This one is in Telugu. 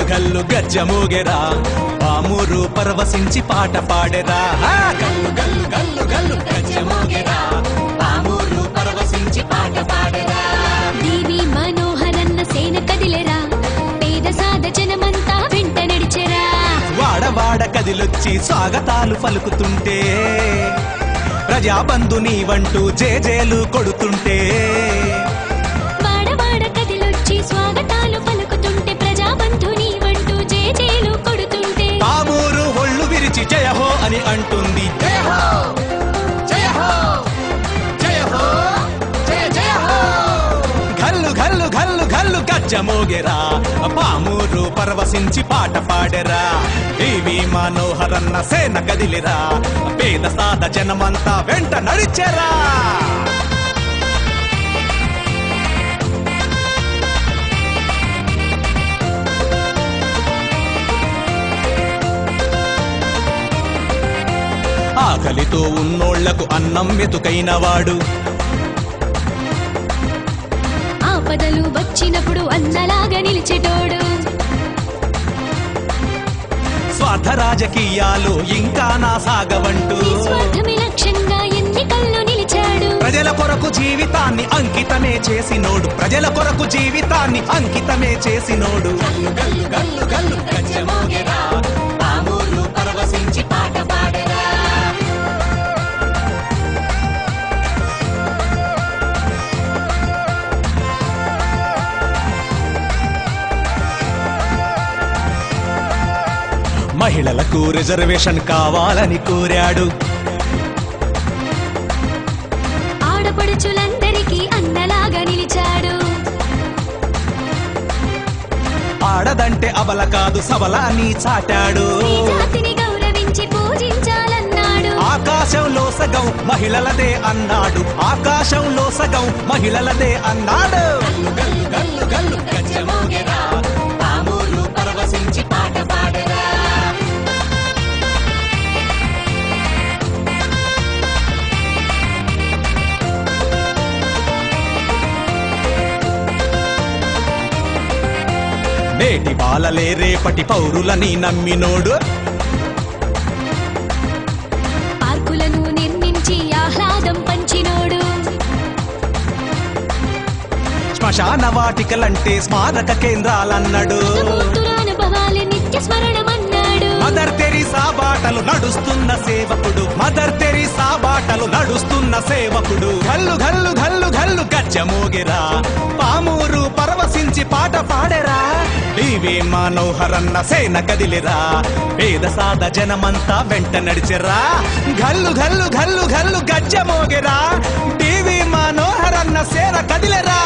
గజ్జమోగెరా పామూరు పరవశించి పాట పాడెరా. గల్లు గల్లు గల్లు గల్లు గజ్జమోగెరా పామూరు పరవశించి పాట పాడెరా. దేవి మనోహరన్న సేన కదిలెరా. పేద సాద జనమంతా వెంట నడిచెరా. వాడవాడ కదిలొచ్చి స్వాగతాలు పలుకుతుంటే ప్రజాబంధు నీవంటూ జేజేలు కొడుతుంటే జయహో అని అంటుంది జయహో జయహో జయహో జయ జయహో గల్లు గల్లు గల్లు గల్లు గజ్జమోగెరా పామూరు పరవశించి పాట పాడెరా. దేవి మనోహరన్న సేన కదిలిరా. పేద సాద జనమంతా వెంట నడిచెరా. ఆకలితో ఉన్నోళ్ళకు అన్నం వెతుకైన వాడు ఆపదలు వచ్చినప్పుడు అన్నలాగా నిలిచెటోడు. స్వార్థ రాజకీయాలు ఇంకా నా సాగవంటూ నిస్వార్థమే లక్ష్యంగా ఎన్నికల్లో నిలిచాడు. ప్రజల కొరకు జీవితాన్ని అంకితమే చేసినోడు. ప్రజల కొరకు జీవితాన్ని అంకితమే చేసినోడు. మహిళలకు రిజర్వేషన్ కావాలని కోరాడు. ఆడపడుచులందరికీ అన్నలాగా నిలిచాడు. ఆడదంటే అబల కాదు సబల అని చాటాడు. గౌరవించి పూజించాలన్నాడు. ఆకాశంలో సగం మహిళలదే అన్నాడు. ఆకాశంలో సగం మహిళలదే అన్నాడు. గల్లు గల్లు గల్లు గల్లు నేటి బాలలే రేపటి పౌరులని నమ్మినోడు. పార్కులను నిర్మించి ఆహ్లాదం పంచినోడు. శ్మశాన వాటికలంటే స్మారక కేంద్రాలన్నాడు. నిత్య స్మరణమన్నాడు. మదర్ తెరీసా బాటలు నడుస్తున్న సేవకుడు. మదర్ తెరీసా బాటలు నడుస్తున్న సేవకుడు. గల్లు గల్లు గల్లు గల్లు గజ్జమోగిరా పామూరు మనోహరన్న సేన కదిలిరా. పేద సాద జనమంతా వెంట నడిచిరా గల్లు గల్లు గల్లు గల్లు గజ్జ మోగిరా. టీవీ మనోహరన్న సేన కదిలిరా